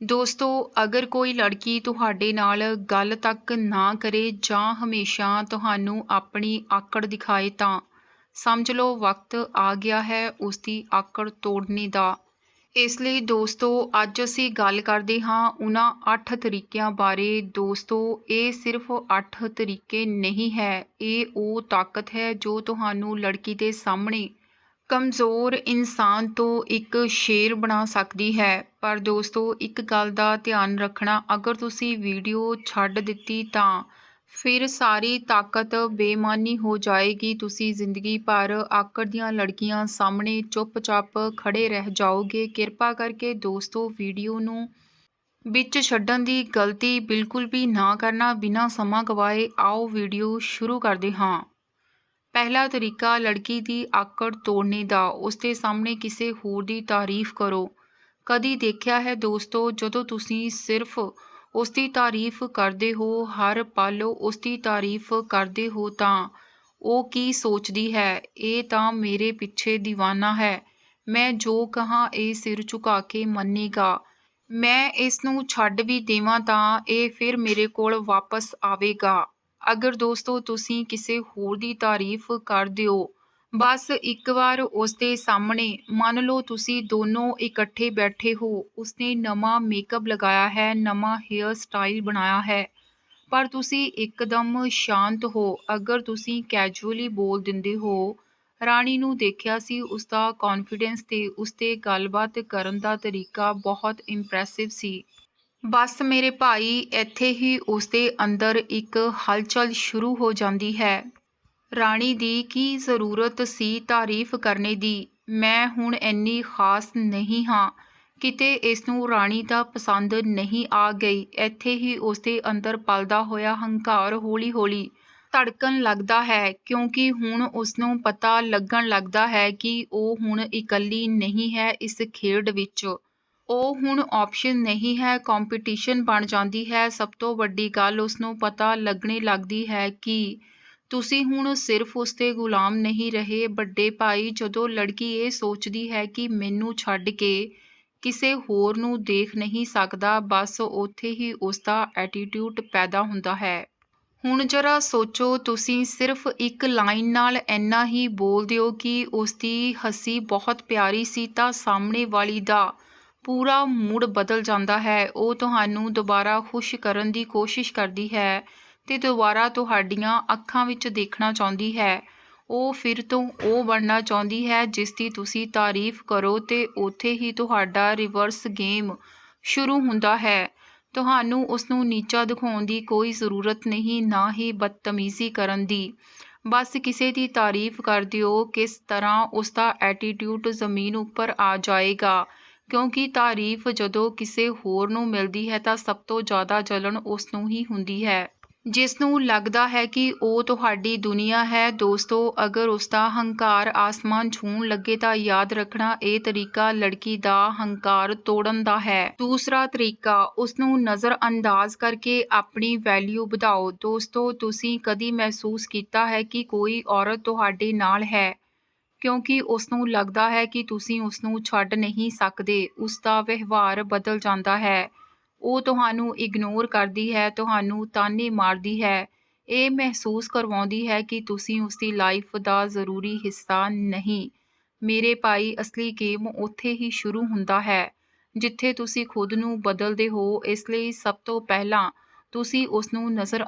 ਦੋਸਤੋ, ਅਗਰ ਕੋਈ ਲੜਕੀ ਤੁਹਾਡੇ ਨਾਲ ਗੱਲ ਤੱਕ ਨਾ ਕਰੇ ਜਾਂ ਹਮੇਸ਼ਾ ਤੁਹਾਨੂੰ ਆਪਣੀ ਆਕੜ ਦਿਖਾਏ ਤਾਂ, ਸਮਝ ਲਓ ਵਕਤ ਆ ਗਿਆ ਹੈ ਉਸ ਦੀ ਆਕੜ ਤੋੜਨੇ ਦਾ। ਇਸ ਲਈ ਦੋਸਤੋ, ਅੱਜ ਅਸੀਂ ਗੱਲ ਕਰਦੇ ਹਾਂ ਉਹਨਾਂ 8 ਤਰੀਕਿਆਂ ਬਾਰੇ। ਦੋਸਤੋ, ਇਹ ਸਿਰਫ 8 ਤਰੀਕੇ ਨਹੀਂ ਹੈ, ਇਹ ਉਹ ਤਾਕਤ ਹੈ ਜੋ ਤੁਹਾਨੂੰ ਲੜਕੀ ਦੇ ਸਾਹਮਣੇ ਕਮਜ਼ੋਰ ਇਨਸਾਨ ਤੋਂ ਇੱਕ ਸ਼ੇਰ ਬਣਾ ਸਕਦੀ ਹੈ। ਪਰ ਦੋਸਤੋ, ਇੱਕ ਗੱਲ ਦਾ ਧਿਆਨ ਰੱਖਣਾ, ਅਗਰ ਤੁਸੀਂ ਵੀਡੀਓ ਛੱਡ ਦਿੱਤੀ ਤਾਂ ਫਿਰ ਸਾਰੀ ਤਾਕਤ ਬੇਮਾਨੀ ਹੋ ਜਾਏਗੀ। ਤੁਸੀਂ ਜ਼ਿੰਦਗੀ ਭਰ ਆਕੜ ਦੀਆਂ ਲੜਕੀਆਂ ਸਾਹਮਣੇ ਚੁੱਪਚਾਪ ਖੜੇ ਰਹਿ ਜਾਓਗੇ। ਕਿਰਪਾ ਕਰਕੇ ਦੋਸਤੋ, ਵੀਡੀਓ ਨੂੰ ਵਿੱਚ ਛੱਡਣ ਦੀ ਗਲਤੀ ਬਿਲਕੁਲ ਵੀ ਨਾ ਕਰਨਾ। ਬਿਨਾਂ ਸਮਾਂ ਗਵਾਏ ਆਓ ਵੀਡੀਓ ਸ਼ੁਰੂ ਕਰਦੇ ਹਾਂ। ਪਹਿਲਾ ਤਰੀਕਾ ਲੜਕੀ ਦੀ ਆਕੜ ਤੋੜਨੇ ਦਾ, ਉਸਦੇ ਸਾਹਮਣੇ ਕਿਸੇ ਹੋਰ ਦੀ ਤਾਰੀਫ ਕਰੋ। ਕਦੀ ਦੇਖਿਆ ਹੈ ਦੋਸਤੋ, ਜਦੋਂ ਤੁਸੀਂ ਸਿਰਫ ਉਸ ਦੀ ਤਾਰੀਫ ਕਰਦੇ ਹੋ, ਹਰ ਪਲ ਉਸ ਦੀ ਤਾਰੀਫ ਕਰਦੇ ਹੋ ਤਾਂ ਉਹ ਕੀ ਸੋਚਦੀ ਹੈ? ਇਹ ਤਾਂ ਮੇਰੇ ਪਿੱਛੇ دیਵਾਨਾ ਹੈ। ਮੈਂ ਜੋ ਕਹਾਂ ਇਹ ਸਿਰ ਝੁਕਾ ਕੇ ਮੰਨੇਗਾ। ਮੈਂ ਇਸ ਨੂੰ ਛੱਡ ਵੀ ਦੇਵਾਂ ਤਾਂ ਇਹ ਫਿਰ ਮੇਰੇ ਕੋਲ ਵਾਪਸ ਆਵੇਗਾ। ਅਗਰ ਦੋਸਤੋ ਤੁਸੀਂ ਕਿਸੇ ਹੋਰ ਦੀ ਤਾਰੀਫ ਕਰ ਦਿਓ, ਬਸ ਇੱਕ ਵਾਰ ਉਸ ਦੇ ਸਾਹਮਣੇ ਮੰਨ ਲਓ ਤੁਸੀਂ ਦੋਨੋਂ ਇਕੱਠੇ ਬੈਠੇ ਹੋ, ਉਸਨੇ ਨਵਾਂ ਮੇਕਅਪ ਲਗਾਇਆ ਹੈ, ਨਵਾਂ ਹੇਅਰ ਸਟਾਈਲ ਬਣਾਇਆ ਹੈ। ਪਰ ਤੁਸੀਂ ਇੱਕਦਮ ਸ਼ਾਂਤ ਹੋ, ਅਗਰ ਤੁਸੀਂ ਕੈਜੂਅਲੀ ਬੋਲ ਦਿੰਦੇ ਹੋ। ਰਾਣੀ ਨੂੰ ਦੇਖਿਆ ਸੀ ਉਸ ਦਾ ਕੌਨਫੀਡੈਂਸ ਤੇ ਉਸ ਤੇ ਗੱਲਬਾਤ ਕਰਨ ਦਾ ਤਰੀਕਾ ਬਹੁਤ ਇੰਪ੍ਰੈਸਿਵ ਸੀ। ਬਸ ਮੇਰੇ ਭਾਈ ਇੱਥੇ ਹੀ ਉਸ ਦੇ ਅੰਦਰ ਇੱਕ ਹਲਚਲ ਸ਼ੁਰੂ ਹੋ ਜਾਂਦੀ ਹੈ। ਰਾਣੀ ਦੀ ਕੀ ਜ਼ਰੂਰਤ ਸੀ ਤਾਰੀਫ ਕਰਨੇ ਦੀ? ਮੈਂ ਹੁਣ ਇੰਨੀ ਖਾਸ ਨਹੀਂ ਹਾਂ। ਕਿਤੇ ਇਸ ਨੂੰ ਰਾਣੀ ਦਾ ਪਸੰਦ ਨਹੀਂ ਆ ਗਈ। ਇੱਥੇ ਹੀ ਉਸ ਦੇ ਅੰਦਰ ਪਲਦਾ ਹੋਇਆ ਹੰਕਾਰ ਹੌਲੀ-ਹੌਲੀ ਧੜਕਣ ਲੱਗਦਾ ਹੈ, ਕਿਉਂਕਿ ਹੁਣ ਉਸ ਨੂੰ ਪਤਾ ਲੱਗਣ ਲੱਗਦਾ ਹੈ ਕਿ ਉਹ ਹੁਣ ਇਕੱਲੀ ਨਹੀਂ ਹੈ ਇਸ ਖੇਡ ਵਿੱਚ। ਉਹ ਹੁਣ ਆਪਸ਼ਨ ਨਹੀਂ ਹੈ ਕੰਪੀਟੀਸ਼ਨ ਬਣ ਜਾਂਦੀ ਹੈ। ਸਭ ਤੋਂ ਵੱਡੀ ਗੱਲ ਉਸ ਨੂੰ ਪਤਾ ਲੱਗਣੇ ਲੱਗਦੀ ਹੈ ਕਿ ਤੁਸੀਂ ਹੁਣ ਸਿਰਫ ਉਸ ਦੇ ਗੁਲਾਮ ਨਹੀਂ ਰਹੇ। ਵੱਡੇ ਭਾਈ ਜਦੋਂ ਲੜਕੀ ਇਹ ਸੋਚਦੀ ਹੈ ਕਿ ਮੈਨੂੰ ਛੱਡ ਕੇ ਕਿਸੇ ਹੋਰ ਨੂੰ ਦੇਖ ਨਹੀਂ ਸਕਦਾ, ਬਸ ਉੱਥੇ ਹੀ ਉਸ ਦਾ ਐਟੀਟਿਊਡ ਪੈਦਾ ਹੁੰਦਾ ਹੈ। ਹੁਣ ਜਰਾ ਸੋਚੋ, ਤੁਸੀਂ ਸਿਰਫ ਇੱਕ ਲਾਈਨ ਨਾਲ ਇੰਨਾ ਹੀ ਬੋਲ ਦਿਓ ਕਿ ਉਸ ਦੀ ਹੱਸੀ ਬਹੁਤ ਪਿਆਰੀ ਸੀ ਤਾਂ ਸਾਹਮਣੇ ਵਾਲੀ ਦਾ ਪੂਰਾ ਮੂਡ ਬਦਲ ਜਾਂਦਾ ਹੈ। ਉਹ ਤੁਹਾਨੂੰ ਦੁਬਾਰਾ ਖੁਸ਼ ਕਰਨ ਦੀ ਕੋਸ਼ਿਸ਼ ਕਰਦੀ ਹੈ ਤੇ ਦੁਬਾਰਾ ਤੁਹਾਡੀਆਂ ਅੱਖਾਂ ਵਿੱਚ ਦੇਖਣਾ ਚਾਹੁੰਦੀ ਹੈ। ਉਹ ਫਿਰ ਤੋਂ ਉਹ ਬਣਨਾ ਚਾਹੁੰਦੀ ਹੈ ਜਿਸ ਦੀ ਤੁਸੀਂ ਤਾਰੀਫ ਕਰੋ ਤੇ ਉੱਥੇ ਹੀ ਤੁਹਾਡਾ ਰਿਵਰਸ ਗੇਮ ਸ਼ੁਰੂ ਹੁੰਦਾ ਹੈ। ਤੁਹਾਨੂੰ ਉਸ ਨੂੰ ਨੀਚਾ ਦਿਖਾਉਣ ਦੀ ਕੋਈ ਜ਼ਰੂਰਤ ਨਹੀਂ, ਨਾ ਹੀ ਬਦਤਮੀਜ਼ੀ ਕਰਨ ਦੀ। ਬਸ ਕਿਸੇ ਦੀ ਤਾਰੀਫ ਕਰ ਦਿਓ ਕਿਸ ਤਰ੍ਹਾਂ ਉਸ ਦਾ ਐਟੀਟਿਊਡ ਜ਼ਮੀਨ ਉੱਪਰ ਆ ਜਾਏਗਾ। ਕਿਉਂਕਿ ਤਾਰੀਫ ਜਦੋਂ ਕਿਸੇ ਹੋਰ ਨੂੰ ਮਿਲਦੀ ਹੈ ਤਾਂ ਸਭ ਤੋਂ ਜ਼ਿਆਦਾ ਜਲਣ ਉਸ ਨੂੰ ਹੀ ਹੁੰਦੀ ਹੈ। ਜਿਸ ਨੂੰ ਲੱਗਦਾ ਹੈ ਕਿ ਉਹ ਤੁਹਾਡੀ ਦੁਨੀਆ ਹੈ, ਦੋਸਤੋ, ਅਗਰ ਉਸ ਦਾ ਹੰਕਾਰ ਆਸਮਾਨ ਛੂਣ ਲੱਗੇ ਤਾਂ ਯਾਦ ਰੱਖਣਾ ਇਹ ਤਰੀਕਾ ਲੜਕੀ ਦਾ ਹੰਕਾਰ ਤੋੜਨ ਦਾ ਹੈ। ਦੂਸਰਾ ਤਰੀਕਾ, ਉਸ ਨੂੰ ਨਜ਼ਰ ਅੰਦਾਜ਼ ਕਰਕੇ ਆਪਣੀ ਵੈਲਿਊ ਵਧਾਓ। ਦੋਸਤੋ, ਤੁਸੀਂ ਕਦੀ ਮਹਿਸੂਸ ਕੀਤਾ ਹੈ ਕਿ ਕੋਈ ਔਰਤ ਤੁਹਾਡੇ ਨਾਲ ਹੈ? ਕਿਉਂਕਿ ਉਸ ਨੂੰ ਲੱਗਦਾ ਹੈ ਕਿ ਤੁਸੀਂ ਉਸ ਨੂੰ ਛੱਡ ਨਹੀਂ ਸਕਦੇ ਉਸ ਦਾ ਵਿਵਹਾਰ ਬਦਲ ਜਾਂਦਾ ਹੈ। ਉਹ ਤੁਹਾਨੂੰ ਇਗਨੋਰ ਕਰਦੀ ਹੈ, ਤੁਹਾਨੂੰ ਤਾਨੇ ਮਾਰਦੀ ਹੈ। ਇਹ ਮਹਿਸੂਸ ਕਰਵਾਉਂਦੀ ਹੈ ਕਿ ਤੁਸੀਂ ਉਸ ਦੀ ਲਾਈਫ ਦਾ ਜ਼ਰੂਰੀ ਹਿੱਸਾ ਨਹੀਂ। ਮੇਰੇ ਭਾਈ, ਅਸਲੀ ਗੇਮ ਉੱਥੇ ਹੀ ਸ਼ੁਰੂ ਹੁੰਦਾ ਹੈ, ਜਿੱਥੇ ਤੁਸੀਂ ਖੁਦ ਨੂੰ ਬਦਲਦੇ ਹੋ। ਇਸ ਲਈ ਸਭ ਤੋਂ ਪਹਿਲਾਂ ਤੁਸੀਂ ਉਸ ਨੂੰ ਨਜ਼ਰ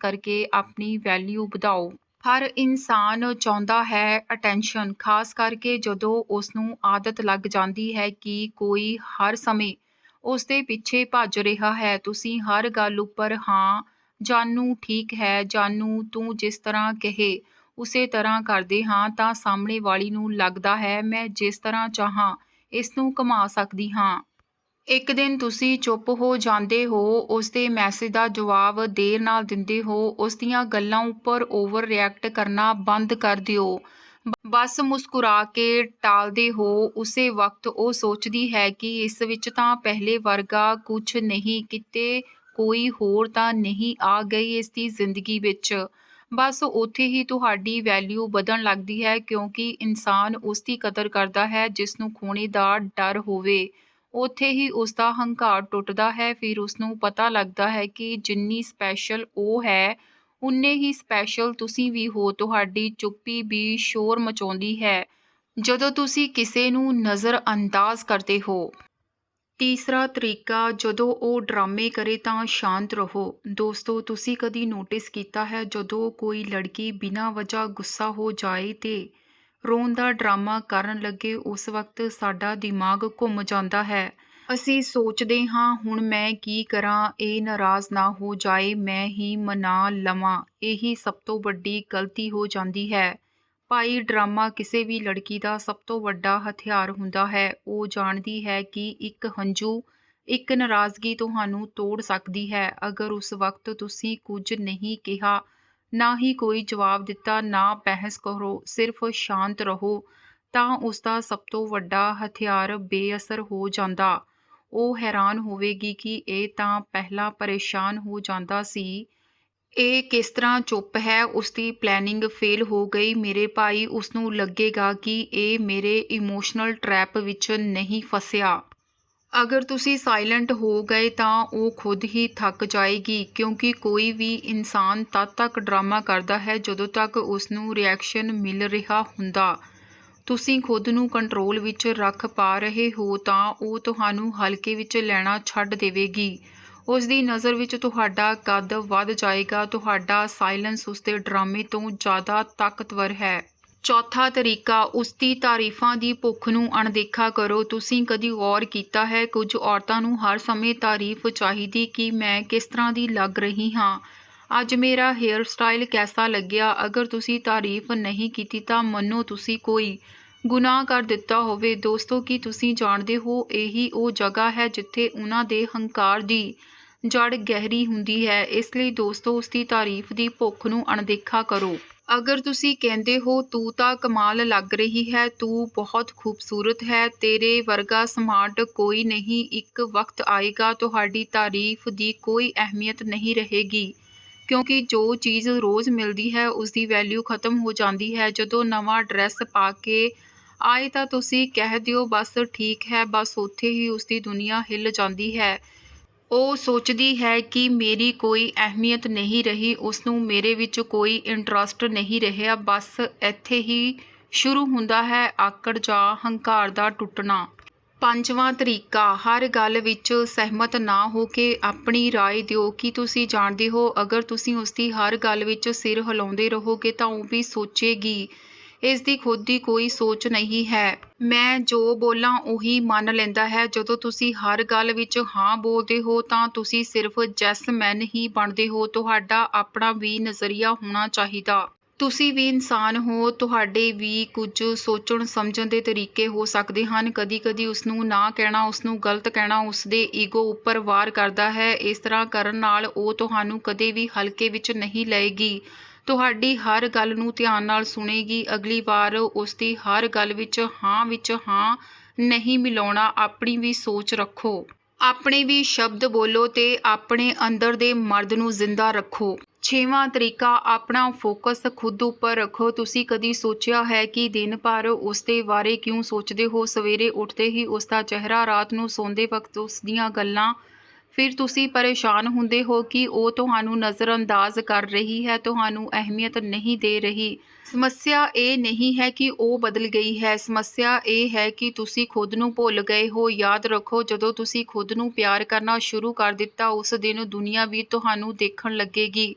ਕਰਕੇ ਆਪਣੀ ਵੈਲਿਊ ਵਧਾਓ। ਹਰ ਇਨਸਾਨ ਚਾਹੁੰਦਾ ਹੈ ਅਟੈਂਸ਼ਨ ਖਾਸ ਕਰਕੇ ਜਦੋਂ ਉਸ ਨੂੰ ਆਦਤ ਲੱਗ ਜਾਂਦੀ ਹੈ ਕਿ ਕੋਈ ਹਰ ਸਮੇਂ ਉਸ ਦੇ ਪਿੱਛੇ ਭੱਜ ਰਿਹਾ ਹੈ। ਤੁਸੀਂ ਹਰ ਗੱਲ ਉੱਪਰ, ਹਾਂ, ਜਾਨੂ ਠੀਕ ਹੈ, ਜਾਨੂ ਤੂੰ ਜਿਸ ਤਰ੍ਹਾਂ ਕਹੇ, ਉਸੇ ਤਰ੍ਹਾਂ ਕਰਦੇ ਹਾਂ। ਤਾਂ ਸਾਹਮਣੇ ਵਾਲੀ ਨੂੰ ਲੱਗਦਾ ਹੈ, ਮੈਂ ਜਿਸ ਤਰ੍ਹਾਂ ਚਾਹਾਂ, ਇਸ ਨੂੰ ਕਮਾ ਸਕਦੀ ਹਾਂ। ਇੱਕ ਦਿਨ ਤੁਸੀਂ ਚੁੱਪ ਹੋ ਜਾਂਦੇ ਹੋ ਉਸ ਦੇ ਮੈਸੇਜ ਦਾ ਜਵਾਬ ਦੇਰ ਨਾਲ ਦਿੰਦੇ ਹੋ ਉਸ ਦੀਆਂ ਗੱਲਾਂ ਉੱਪਰ ਓਵਰ ਰਿਐਕਟ ਕਰਨਾ ਬੰਦ ਕਰ ਦਿਓ। ਬਸ ਮੁਸਕਰਾ ਕੇ ਟਾਲਦੇ ਹੋ, ਉਸੇ ਵਕਤ ਉਹ ਸੋਚਦੀ ਹੈ ਕਿ ਇਸ ਵਿੱਚ ਤਾਂ ਪਹਿਲੇ ਵਰਗਾ ਕੁਝ ਨਹੀਂ, ਕਿਤੇ ਕੋਈ ਹੋਰ ਤਾਂ ਨਹੀਂ ਆ ਗਈ ਇਸ ਦੀ ਜ਼ਿੰਦਗੀ ਵਿੱਚ। ਬਸ ਉੱਥੇ ਹੀ ਤੁਹਾਡੀ ਵੈਲਿਊ ਵਧਣ ਲੱਗਦੀ ਹੈ ਕਿਉਂਕਿ ਇਨਸਾਨ ਉਸ ਦੀ ਕਦਰ ਕਰਦਾ ਹੈ ਜਿਸ ਨੂੰ ਖੋਣੇ ਦਾ ਡਰ ਹੋਵੇ। ਉੱਥੇ ਹੀ ਉਸ ਦਾ ਹੰਕਾਰ ਟੁੱਟਦਾ ਹੈ, ਫਿਰ ਉਸ ਨੂੰ ਪਤਾ ਲੱਗਦਾ ਹੈ ਕਿ ਜਿੰਨੀ ਸਪੈਸ਼ਲ ਉਹ ਹੈ, ਉਨੇ ਹੀ ਸਪੈਸ਼ਲ ਤੁਸੀਂ ਵੀ ਹੋ, ਤੁਹਾਡੀ ਚੁੱਪੀ ਵੀ ਸ਼ੋਰ ਮਚਾਉਂਦੀ ਹੈ। ਜਦੋਂ ਤੁਸੀਂ ਕਿਸੇ ਨੂੰ ਨਜ਼ਰ ਅੰਦਾਜ਼ ਕਰਦੇ ਹੋ। ਤੀਸਰਾ ਤਰੀਕਾ, ਜਦੋਂ ਉਹ ਡਰਾਮੇ ਕਰੇ ਤਾਂ ਸ਼ਾਂਤ ਰਹੋ। ਦੋਸਤੋ, ਤੁਸੀਂ ਕਦੀ ਨੋਟਿਸ ਕੀਤਾ ਹੈ ਜਦੋਂ ਕੋਈ ਲੜਕੀ ਬਿਨਾਂ ਵਜ੍ਹਾ ਗੁੱਸਾ ਹੋ ਜਾਏ ਤੇ ਰੋਣ ਦਾ ਡਰਾਮਾ ਕਰਨ ਲੱਗੇ ਉਸ ਵਕਤ ਸਾਡਾ ਦਿਮਾਗ ਘੁੰਮ ਜਾਂਦਾ ਹੈ। ਅਸੀਂ ਸੋਚਦੇ ਹਾਂ, ਹੁਣ ਮੈਂ ਕੀ ਕਰਾਂ, ਇਹ ਨਾਰਾਜ਼ ਨਾ ਹੋ ਜਾਏ, ਮੈਂ ਹੀ ਮਨਾ ਲਵਾਂ। ਇਹੀ ਸਭ ਤੋਂ ਵੱਡੀ ਗਲਤੀ ਹੋ ਜਾਂਦੀ ਹੈ। ਭਾਈ, ਡਰਾਮਾ ਕਿਸੇ ਵੀ ਲੜਕੀ ਦਾ ਸਭ ਤੋਂ ਵੱਡਾ ਹਥਿਆਰ ਹੁੰਦਾ ਹੈ। ਉਹ ਜਾਣਦੀ ਹੈ ਕਿ ਇੱਕ ਹੰਝੂ, ਇੱਕ ਨਾਰਾਜ਼ਗੀ ਤੁਹਾਨੂੰ ਤੋੜ ਸਕਦੀ ਹੈ। ਅਗਰ ਉਸ ਵਕਤ ਤੁਸੀਂ ਕੁਝ ਨਹੀਂ ਕਿਹਾ ਨਾ ਹੀ ਕੋਈ ਜਵਾਬ ਦਿੱਤਾ, ਨਾ ਬਹਿਸ ਕਰੋ, ਸਿਰਫ ਸ਼ਾਂਤ ਰਹੋ, ਤਾਂ ਉਸ ਦਾ ਸਭ ਤੋਂ ਵੱਡਾ ਹਥਿਆਰ ਬੇਅਸਰ ਹੋ ਜਾਂਦਾ। ਉਹ ਹੈਰਾਨ ਹੋਵੇਗੀ ਕਿ ਇਹ ਤਾਂ ਪਹਿਲਾਂ ਪਰੇਸ਼ਾਨ ਹੋ ਜਾਂਦਾ ਸੀ। ਇਹ ਕਿਸ ਤਰ੍ਹਾਂ ਚੁੱਪ ਹੈ? ਉਸ ਦੀ ਪਲੈਨਿੰਗ ਫੇਲ ਹੋ ਗਈ। ਮੇਰੇ ਭਾਈ ਉਸ ਨੂੰ ਲੱਗੇਗਾ ਕਿ ਇਹ ਮੇਰੇ ਇਮੋਸ਼ਨਲ ਟਰੈਪ ਵਿੱਚ ਨਹੀਂ ਫਸਿਆ। ਅਗਰ ਤੁਸੀਂ ਸਾਇਲੈਂਟ ਹੋ ਗਏ ਤਾਂ ਉਹ ਖੁਦ ਹੀ ਥੱਕ ਜਾਏਗੀ, ਕਿਉਂਕਿ ਕੋਈ ਵੀ ਇਨਸਾਨ ਤਦ ਤੱਕ ਡਰਾਮਾ ਕਰਦਾ ਹੈ ਜਦੋਂ ਤੱਕ ਉਸ ਨੂੰ ਰਿਐਕਸ਼ਨ ਮਿਲ ਰਿਹਾ ਹੁੰਦਾ। ਤੁਸੀਂ ਖੁਦ ਨੂੰ ਕੰਟਰੋਲ ਵਿੱਚ ਰੱਖ ਪਾ ਰਹੇ ਹੋ ਤਾਂ ਉਹ ਤੁਹਾਨੂੰ ਹਲਕੇ ਵਿੱਚ ਲੈਣਾ ਛੱਡ ਦੇਵੇਗੀ। ਉਸ ਦੀ ਨਜ਼ਰ ਵਿੱਚ ਤੁਹਾਡਾ ਕੱਦ ਵੱਧ ਜਾਏਗਾ, ਤੁਹਾਡਾ ਸਾਇਲੈਂਸ ਉਸ ਦੇ ਡਰਾਮੇ ਤੋਂ ਜ਼ਿਆਦਾ ਤਾਕਤਵਰ ਹੈ। ਚੌਥਾ ਤਰੀਕਾ ਉਸ ਦੀ ਤਾਰੀਫਾਂ ਦੀ ਭੁੱਖ ਨੂੰ ਅਣਦੇਖਾ ਕਰੋ। ਤੁਸੀਂ ਕਦੀ ਗੌਰ ਕੀਤਾ ਹੈ, ਕੁਝ ਔਰਤਾਂ ਨੂੰ ਹਰ ਸਮੇਂ ਤਾਰੀਫ ਚਾਹੀਦੀ ਕਿ ਮੈਂ ਕਿਸ ਤਰ੍ਹਾਂ ਦੀ ਲੱਗ ਰਹੀ ਹਾਂ। ਅੱਜ ਮੇਰਾ ਹੇਅਰ ਸਟਾਈਲ ਕੈਸਾ ਲੱਗਿਆ? ਅਗਰ ਤੁਸੀਂ ਤਾਰੀਫ ਨਹੀਂ ਕੀਤੀ ਤਾਂ ਮੰਨੋ ਤੁਸੀਂ ਕੋਈ ਗੁਨਾਹ ਕਰ ਦਿੱਤਾ ਹੋਵੇ। ਦੋਸਤੋ, ਕੀ ਤੁਸੀਂ ਜਾਣਦੇ ਹੋ, ਇਹੀ ਉਹ ਜਗ੍ਹਾ ਹੈ ਜਿੱਥੇ ਉਹਨਾਂ ਦੇ ਹੰਕਾਰ ਦੀ ਜੜ ਗਹਿਰੀ ਹੁੰਦੀ ਹੈ। ਇਸ ਲਈ ਦੋਸਤੋ ਉਸ ਦੀ ਤਾਰੀਫ ਦੀ ਭੁੱਖ ਨੂੰ ਅਣਦੇਖਾ ਕਰੋ। ਅਗਰ ਤੁਸੀਂ ਕਹਿੰਦੇ ਹੋ, ਤੂੰ ਤਾਂ ਕਮਾਲ ਲੱਗ ਰਹੀ ਹੈ, ਤੂੰ ਬਹੁਤ ਖੂਬਸੂਰਤ ਹੈ, ਤੇਰੇ ਵਰਗਾ ਸਮਾਰਟ ਕੋਈ ਨਹੀਂ, ਇੱਕ ਵਕਤ ਆਏਗਾ, ਤੁਹਾਡੀ ਤਾਰੀਫ ਦੀ ਕੋਈ ਅਹਿਮੀਅਤ ਨਹੀਂ ਰਹੇਗੀ। ਕਿਉਂਕਿ ਜੋ ਚੀਜ਼ ਰੋਜ਼ ਮਿਲਦੀ ਹੈ ਉਸ ਦੀ ਵੈਲਿਊ ਖਤਮ ਹੋ ਜਾਂਦੀ ਹੈ। ਜਦੋਂ ਨਵਾਂ ਡਰੈਸ ਪਾ ਕੇ ਆਏ ਤਾਂ ਤੁਸੀਂ ਕਹਿ ਦਿਓ, ਬਸ ਠੀਕ ਹੈ, ਬਸ ਉੱਥੇ ਹੀ ਉਸ ਦੀ ਦੁਨੀਆ ਹਿੱਲ ਜਾਂਦੀ ਹੈ। ਉਹ ਸੋਚਦੀ ਹੈ ਕਿ ਮੇਰੀ ਕੋਈ ਅਹਿਮੀਅਤ ਨਹੀਂ ਰਹੀ ਉਸ ਨੂੰ ਮੇਰੇ ਵਿੱਚ ਕੋਈ ਇੰਟਰਸਟ ਨਹੀਂ ਰਿਹਾ ਬਸ ਇੱਥੇ ਹੀ ਸ਼ੁਰੂ ਹੁੰਦਾ ਹੈ ਆਕੜ ਜਾਂ ਹੰਕਾਰ ਦਾ ਟੁੱਟਣਾ ਪੰਜਵਾਂ ਤਰੀਕਾ ਹਰ ਗੱਲ ਵਿੱਚ ਸਹਿਮਤ ਨਾ ਹੋ ਕੇ ਆਪਣੀ رائے ਦਿਓ ਕਿ ਤੁਸੀਂ ਜਾਣਦੇ ਹੋ ਅਗਰ ਤੁਸੀਂ ਉਸ ਦੀ ਹਰ ਗੱਲ ਵਿੱਚ ਸਿਰ ਹਿਲਾਉਂਦੇ ਰਹੋਗੇ ਤਾਂ ਉਹ ਵੀ ਸੋਚੇਗੀ ਇਸ ਦੀ ਖੁਦ ਦੀ ਕੋਈ ਸੋਚ ਨਹੀਂ ਹੈ। ਮੈਂ ਜੋ ਬੋਲਾਂ ਉਹੀ ਮੰਨ ਲੈਂਦਾ ਹੈ। ਜਦੋਂ ਤੁਸੀਂ ਹਰ ਗੱਲ ਵਿੱਚ ਹਾਂ ਬੋਲਦੇ ਹੋ, ਤਾਂ ਤੁਸੀਂ ਸਿਰਫ ਜੈਸਮੈਨ ਹੀ ਬਣਦੇ ਹੋ। ਤੁਹਾਡਾ ਆਪਣਾ ਵੀ ਨਜ਼ਰੀਆ ਹੋਣਾ ਚਾਹੀਦਾ। ਤੁਸੀਂ ਵੀ ਇਨਸਾਨ ਹੋ। ਤੁਹਾਡੇ ਵੀ ਕੁਝ ਸੋਚਣ ਸਮਝਣ ਦੇ ਤਰੀਕੇ ਹੋ ਸਕਦੇ ਹਨ। ਕਦੀ-ਕਦੀ ਉਸ ਨੂੰ ਨਾ ਕਹਿਣਾ ਉਸ ਨੂੰ ਗਲਤ ਕਹਿਣਾ ਉਸ ਦੇ ਈਗੋ ਉੱਪਰ ਵਾਰ ਕਰਦਾ ਹੈ। ਇਸ ਤਰ੍ਹਾਂ ਕਰਨ ਨਾਲ ਉਹ ਤੁਹਾਨੂੰ ਕਦੇ ਵੀ ਹਲਕੇ ਵਿੱਚ ਨਹੀਂ ਲਏਗੀ। ਤੁਹਾਡੀ ਹਰ ਗੱਲ ਨੂੰ ਧਿਆਨ ਨਾਲ ਸੁਣੇਗੀ। ਅਗਲੀ ਵਾਰ ਉਸ ਦੀ ਹਰ ਗੱਲ ਵਿੱਚ ਹਾਂ ਵਿੱਚ ਹਾਂ ਨਹੀਂ ਮਿਲਾਉਣਾ ਆਪਣੀ ਵੀ ਸੋਚ ਰੱਖੋ। ਆਪਣੇ ਵੀ ਸ਼ਬਦ ਬੋਲੋ ਤੇ ਆਪਣੇ ਅੰਦਰ ਦੇ ਮਰਦ ਨੂੰ ਜ਼ਿੰਦਾ ਰੱਖੋ। ਛੇਵਾਂ ਤਰੀਕਾ, ਆਪਣਾ ਫੋਕਸ ਖੁਦ ਉੱਪਰ ਰੱਖੋ। ਤੁਸੀਂ ਕਦੀ ਸੋਚਿਆ ਹੈ ਕਿ ਦਿਨ ਭਰ ਉਸ ਦੇ ਬਾਰੇ ਕਿਉਂ ਸੋਚਦੇ ਹੋ? ਸਵੇਰੇ ਉੱਠਦੇ ਹੀ ਉਸ ਦਾ ਚਿਹਰਾ ਰਾਤ ਨੂੰ ਸੌਂਦੇ ਵਕਤ ਉਸ ਦੀਆਂ ਗੱਲਾਂ ਫਿਰ ਤੁਸੀਂ ਪਰੇਸ਼ਾਨ ਹੁੰਦੇ ਹੋ ਕਿ ਉਹ ਤੁਹਾਨੂੰ ਨਜ਼ਰਅੰਦਾਜ਼ ਕਰ ਰਹੀ ਹੈ, ਤੁਹਾਨੂੰ ਅਹਿਮੀਅਤ ਨਹੀਂ ਦੇ ਰਹੀ। ਸਮੱਸਿਆ ਇਹ ਨਹੀਂ ਹੈ ਕਿ ਉਹ ਬਦਲ ਗਈ ਹੈ। ਸਮੱਸਿਆ ਇਹ ਹੈ ਕਿ ਤੁਸੀਂ ਖੁਦ ਨੂੰ ਭੁੱਲ ਗਏ ਹੋ। ਯਾਦ ਰੱਖੋ, ਜਦੋਂ ਤੁਸੀਂ ਖੁਦ ਨੂੰ ਪਿਆਰ ਕਰਨਾ ਸ਼ੁਰੂ ਕਰ ਦਿੱਤਾ, ਉਸ ਦਿਨ ਦੁਨੀਆ ਵੀ ਤੁਹਾਨੂੰ ਦੇਖਣ ਲੱਗੇਗੀ।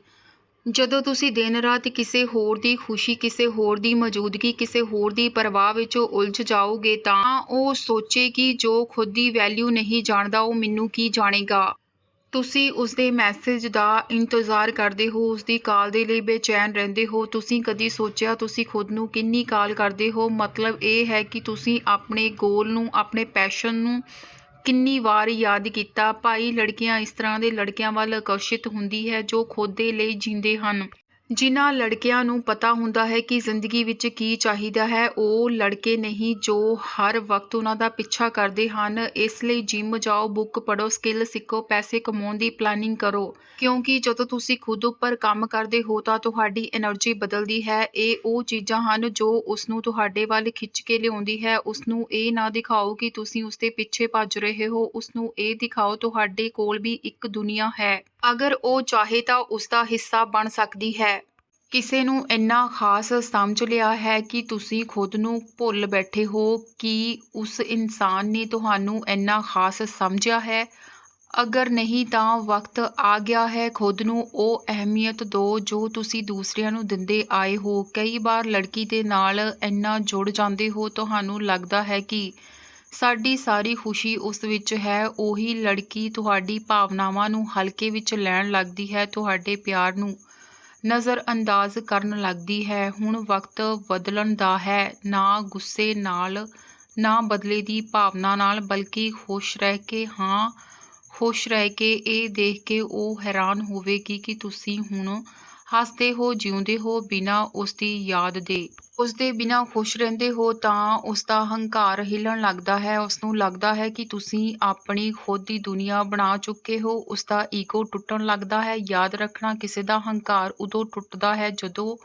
ਜਦੋਂ ਤੁਸੀਂ ਦਿਨ ਰਾਤ ਕਿਸੇ ਹੋਰ ਦੀ ਖੁਸ਼ੀ, ਕਿਸੇ ਹੋਰ ਦੀ ਮੌਜੂਦਗੀ, ਕਿਸੇ ਹੋਰ ਦੀ ਪਰਵਾਹ ਵਿੱਚ ਉਲਝ ਜਾਓਗੇ ਤਾਂ ਉਹ ਸੋਚੇ ਕਿ ਜੋ ਖੁਦ ਦੀ ਵੈਲਿਊ ਨਹੀਂ ਜਾਣਦਾ, ਉਹ ਮੈਨੂੰ ਕੀ ਜਾਣੇਗਾ? ਤੁਸੀਂ ਉਸ ਦੇ ਮੈਸੇਜ ਦਾ ਇੰਤਜ਼ਾਰ ਕਰਦੇ ਹੋ ਉਸ ਦੀ ਕਾਲ ਦੇ ਲਈ ਬੇਚੈਨ ਰਹਿੰਦੇ ਹੋ। ਤੁਸੀਂ ਕਦੀ ਸੋਚਿਆ, ਤੁਸੀਂ ਖੁਦ ਨੂੰ ਕਿੰਨੀ ਕਾਲ ਕਰਦੇ ਹੋ? ਮਤਲਬ ਇਹ ਹੈ ਕਿ ਤੁਸੀਂ ਆਪਣੇ ਗੋਲ ਨੂੰ, ਆਪਣੇ ਪੈਸ਼ਨ ਨੂੰ ਕਿੰਨੀ ਵਾਰ ਯਾਦ ਕੀਤਾ। ਭਾਈ ਲੜਕੀਆਂ ਇਸ ਤਰ੍ਹਾਂ ਦੇ ਲੜਕਿਆਂ ਵੱਲ ਆਕਰਸ਼ਿਤ ਹੁੰਦੀ ਹੈ ਜੋ ਖੋਦੇ ਲਈ ਜੀਂਦੇ ਹਨ। ਜਿਨ੍ਹਾਂ ਲੜਕਿਆਂ ਨੂੰ ਪਤਾ ਹੁੰਦਾ ਹੈ ਕਿ ਜ਼ਿੰਦਗੀ ਵਿੱਚ ਕੀ ਚਾਹੀਦਾ ਹੈ, ਉਹ ਲੜਕੇ ਨਹੀਂ, ਜੋ ਹਰ ਵਕਤ ਉਹਨਾਂ ਦਾ ਪਿੱਛਾ ਕਰਦੇ ਹਨ। ਇਸ ਲਈ ਜਿੰਮ ਜਾਓ ਬੁੱਕ ਪੜੋ ਸਕਿੱਲ ਸਿੱਖੋ, ਪੈਸੇ ਕਮਾਉਣ ਦੀ ਪਲਾਨਿੰਗ ਕਰੋ। ਕਿਉਂਕਿ ਜਦੋਂ ਤੁਸੀਂ ਖੁਦ ਉੱਪਰ ਕੰਮ ਕਰਦੇ ਹੋ, ਤਾਂ ਤੁਹਾਡੀ એનર્ਜੀ ਬਦਲਦੀ ਹੈ। ਇਹ ਉਹ ਚੀਜ਼ਾਂ ਹਨ ਜੋ ਉਸ ਨੂੰ ਤੁਹਾਡੇ ਵੱਲ ਖਿੱਚ ਕੇ ਲਿਆਉਂਦੀ ਹੈ। ਉਸ ਨੂੰ ਇਹ ਨਾ ਦਿਖਾਓ ਕਿ ਤੁਸੀਂ ਉਸਦੇ ਪਿੱਛੇ ਭੱਜ ਰਹੇ ਹੋ। ਉਸ ਨੂੰ ਇਹ ਦਿਖਾਓ, ਤੁਹਾਡੇ ਕੋਲ ਵੀ ਇੱਕ ਦੁਨੀਆ ਹੈ। ਅਗਰ ਉਹ ਚਾਹੇ ਤਾਂ ਉਸ ਦਾ ਹਿੱਸਾ ਬਣ ਸਕਦੀ ਹੈ। ਕਿਸੇ ਨੂੰ ਇੰਨਾ ਖਾਸ ਸਮਝ ਲਿਆ ਹੈ ਕਿ ਤੁਸੀਂ ਖੁਦ ਨੂੰ ਭੁੱਲ ਬੈਠੇ ਹੋ ਕਿ ਉਸ ਇਨਸਾਨ ਨੇ ਤੁਹਾਨੂੰ ਇੰਨਾ ਖਾਸ ਸਮਝਿਆ ਹੈ। ਅਗਰ ਨਹੀਂ ਤਾਂ ਵਕਤ ਆ ਗਿਆ ਹੈ ਖੁਦ ਨੂੰ ਉਹ ਅਹਿਮੀਅਤ ਦਿਓ ਜੋ ਤੁਸੀਂ ਦੂਸਰਿਆਂ ਨੂੰ ਦਿੰਦੇ ਆਏ ਹੋ। ਕਈ ਵਾਰ ਲੜਕੀ ਦੇ ਨਾਲ ਇੰਨਾ ਜੁੜ ਜਾਂਦੇ ਹੋ, ਤੁਹਾਨੂੰ ਲੱਗਦਾ ਹੈ ਕਿ ਸਾਡੀ ਸਾਰੀ ਖੁਸ਼ੀ ਉਸ ਵਿੱਚ ਹੈ, ਉਹੀ ਲੜਕੀ ਤੁਹਾਡੀ ਭਾਵਨਾਵਾਂ ਨੂੰ ਹਲਕੇ ਵਿੱਚ ਲੈਣ ਲੱਗਦੀ ਹੈ, ਤੁਹਾਡੇ ਪਿਆਰ ਨੂੰ ਨਜ਼ਰ ਅੰਦਾਜ਼ ਕਰਨ ਲੱਗਦੀ ਹੈ। ਹੁਣ ਵਕਤ ਬਦਲਣ ਦਾ ਹੈ, ਨਾ ਗੁੱਸੇ ਨਾਲ, ਨਾ ਬਦਲੇ ਦੀ ਭਾਵਨਾ ਨਾਲ, ਬਲਕਿ ਖੁਸ਼ ਰਹਿ ਕੇ, ਹਾਂ, ਖੁਸ਼ ਰਹਿ ਕੇ ਇਹ ਦੇਖ ਕੇ ਉਹ ਹੈਰਾਨ ਹੋਵੇਗੀ ਕਿ ਤੁਸੀਂ ਹੁਣ ਹੱਸਦੇ ਹੋ, ਜਿਉਂਦੇ ਹੋ ਬਿਨਾਂ ਉਸ ਦੀ ਯਾਦ ਦੇ। ਉਸ ਦੇ ਬਿਨਾਂ ਖੁਸ਼ ਰਹਿੰਦੇ ਹੋ ਤਾਂ ਉਸ ਦਾ ਹੰਕਾਰ ਹਿੱਲਣ ਲੱਗਦਾ ਹੈ। ਉਸ ਨੂੰ ਲੱਗਦਾ ਹੈ ਕਿ ਤੁਸੀਂ ਆਪਣੀ ਖੁਦ ਦੀ ਦੁਨੀਆ ਬਣਾ ਚੁੱਕੇ ਹੋ। ਉਸ ਦਾ ਈਗੋ ਟੁੱਟਣ ਲੱਗਦਾ ਹੈ। ਯਾਦ ਰੱਖਣਾ ਕਿਸੇ ਦਾ ਹੰਕਾਰ ਉਦੋਂ ਟੁੱਟਦਾ ਹੈ ਜਦੋਂ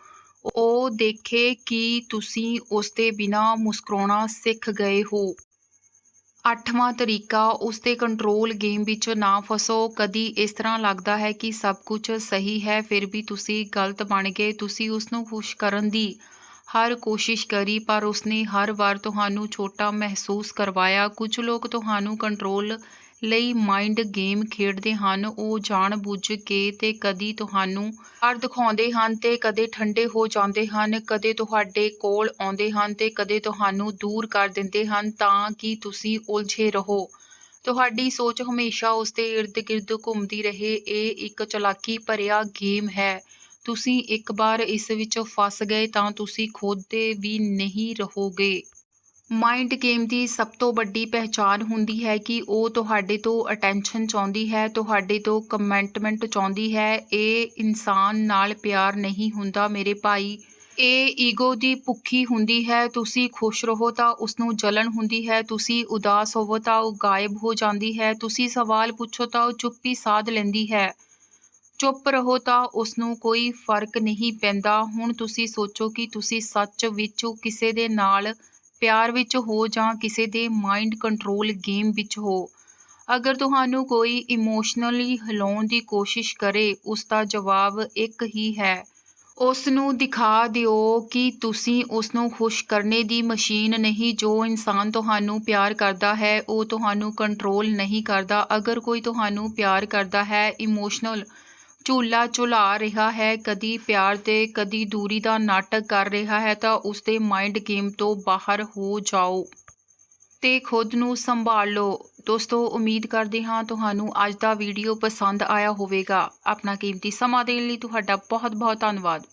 ਉਹ ਦੇਖੇ ਕਿ ਤੁਸੀਂ ਉਸ ਦੇ ਬਿਨਾਂ ਮੁਸਕਰਾਉਣਾ ਸਿੱਖ ਗਏ ਹੋ। ਅੱਠਵਾਂ ਤਰੀਕਾ ਉਸ ਦੇ ਕੰਟਰੋਲ ਗੇਮ ਵਿੱਚ ਨਾ ਫਸੋ। ਕਦੀ ਇਸ ਤਰ੍ਹਾਂ ਲੱਗਦਾ ਹੈ ਕਿ ਸਭ ਕੁਝ ਸਹੀ ਹੈ, ਫਿਰ ਵੀ ਤੁਸੀਂ ਗਲਤ ਬਣ ਗਏ। ਤੁਸੀਂ ਉਸ ਨੂੰ ਖੁਸ਼ ਕਰਨ ਦੀ ਹਰ ਕੋਸ਼ਿਸ਼ ਕਰੀ, ਪਰ ਉਸਨੇ ਹਰ ਵਾਰ ਤੁਹਾਨੂੰ ਛੋਟਾ ਮਹਿਸੂਸ ਕਰਵਾਇਆ। ਕੁਝ ਲੋਕ ਤੁਹਾਨੂੰ ਕੰਟਰੋਲ ਲਈ ਮਾਈਂਡ ਗੇਮ ਖੇਡਦੇ ਹਨ। ਉਹ ਜਾਣ ਬੁੱਝ ਕੇ ਤੇ ਕਦੀ ਤੁਹਾਨੂੰ ਹਰ ਦਿਖਾਉਂਦੇ ਹਨ ਤੇ ਕਦੇ ਠੰਡੇ ਹੋ ਜਾਂਦੇ ਹਨ, ਕਦੇ ਤੁਹਾਡੇ ਕੋਲ ਆਉਂਦੇ ਹਨ ਤੇ ਕਦੇ ਤੁਹਾਨੂੰ ਦੂਰ ਕਰ ਦਿੰਦੇ ਹਨ ਤਾਂ ਕਿ ਤੁਸੀਂ ਉਲਝੇ ਰਹੋ। ਤੁਹਾਡੀ ਸੋਚ ਹਮੇਸ਼ਾ ਉਸ ਦੇ ਇਰਦ ਗਿਰਦ ਘੁੰਮਦੀ ਰਹੇ। ਇਹ ਇੱਕ ਚਲਾਕੀ ਭਰਿਆ ਗੇਮ ਹੈ। ਤੁਸੀਂ ਇੱਕ ਵਾਰ ਇਸ ਵਿੱਚ ਫਸ ਗਏ ਤਾਂ ਤੁਸੀਂ ਖੁਦ ਦੇ ਵੀ ਨਹੀਂ ਰਹੋਗੇ। ਮਾਈਂਡ ਗੇਮ ਦੀ ਸਭ ਤੋਂ ਵੱਡੀ ਪਹਿਚਾਨ ਹੁੰਦੀ ਹੈ ਕਿ ਉਹ ਤੁਹਾਡੇ ਤੋਂ ਅਟੈਂਸ਼ਨ ਚਾਹੁੰਦੀ ਹੈ, ਤੁਹਾਡੇ ਤੋਂ ਕਮੈਂਟਮੈਂਟ ਚਾਹੁੰਦੀ ਹੈ, ਇਹ ਇਨਸਾਨ ਨਾਲ ਪਿਆਰ ਨਹੀਂ ਹੁੰਦਾ ਮੇਰੇ ਭਾਈ। ਇਹ ਈਗੋ ਦੀ ਭੁੱਖੀ ਹੁੰਦੀ ਹੈ, ਤੁਸੀਂ ਖੁਸ਼ ਰਹੋ ਤਾਂ ਉਸ ਨੂੰ ਜਲਨ ਹੁੰਦੀ ਹੈ, ਤੁਸੀਂ ਉਦਾਸ ਹੋਵੋ ਤਾਂ ਉਹ ਗਾਇਬ ਹੋ ਜਾਂਦੀ ਹੈ, ਤੁਸੀਂ ਸਵਾਲ ਪੁੱਛੋ ਤਾਂ ਉਹ ਚੁੱਪੀ ਸਾਧ ਲੈਂਦੀ ਹੈ। ਚੁੱਪ ਰਹੋ ਤਾਂ ਉਸ ਨੂੰ ਕੋਈ ਫ਼ਰਕ ਨਹੀਂ ਪੈਂਦਾ। ਹੁਣ ਤੁਸੀਂ ਸੋਚੋ ਕਿ ਤੁਸੀਂ ਸੱਚ ਵਿੱਚ ਕਿਸੇ ਦੇ ਨਾਲ ਪਿਆਰ ਵਿੱਚ ਹੋ ਜਾਂ ਕਿਸੇ ਦੇ ਮਾਈਂਡ ਕੰਟਰੋਲ ਗੇਮ ਵਿੱਚ ਹੋ। ਅਗਰ ਤੁਹਾਨੂੰ ਕੋਈ ਇਮੋਸ਼ਨਲੀ ਹਿਲਾਉਣ ਦੀ ਕੋਸ਼ਿਸ਼ ਕਰੇ, ਉਸ ਦਾ ਜਵਾਬ ਇੱਕ ਹੀ ਹੈ। ਉਸ ਨੂੰ ਦਿਖਾ ਦਿਓ ਕਿ ਤੁਸੀਂ ਉਸ ਨੂੰ ਖੁਸ਼ ਕਰਨੇ ਦੀ ਮਸ਼ੀਨ ਨਹੀਂ, ਜੋ ਇਨਸਾਨ ਤੁਹਾਨੂੰ ਪਿਆਰ ਕਰਦਾ ਹੈ, ਉਹ ਤੁਹਾਨੂੰ ਕੰਟਰੋਲ ਨਹੀਂ ਕਰਦਾ। ਅਗਰ ਕੋਈ ਤੁਹਾਨੂੰ ਪਿਆਰ ਕਰਦਾ ਹੈ ਇਮੋਸ਼ਨਲ ਝੂਲਾ ਝੁਲਾ ਰਿਹਾ ਹੈ, ਕਦੀ ਪਿਆਰ ਤੇ ਕਦੀ ਦੂਰੀ ਦਾ ਨਾਟਕ ਕਰ ਰਿਹਾ ਹੈ ਤਾਂ ਉਸ ਦੇ ਮਾਈਂਡ ਗੇਮ ਤੋਂ ਬਾਹਰ ਹੋ ਜਾਓ ਤੇ ਖੁਦ ਨੂੰ ਸੰਭਾਲ ਲਓ। ਦੋਸਤੋ, ਉਮੀਦ ਕਰਦੇ ਹਾਂ ਤੁਹਾਨੂੰ ਅੱਜ ਦਾ ਵੀਡੀਓ ਪਸੰਦ ਆਇਆ ਹੋਵੇਗਾ। ਆਪਣਾ ਕੀਮਤੀ ਸਮਾਂ ਦੇਣ ਲਈ ਤੁਹਾਡਾ ਬਹੁਤ ਬਹੁਤ ਧੰਨਵਾਦ।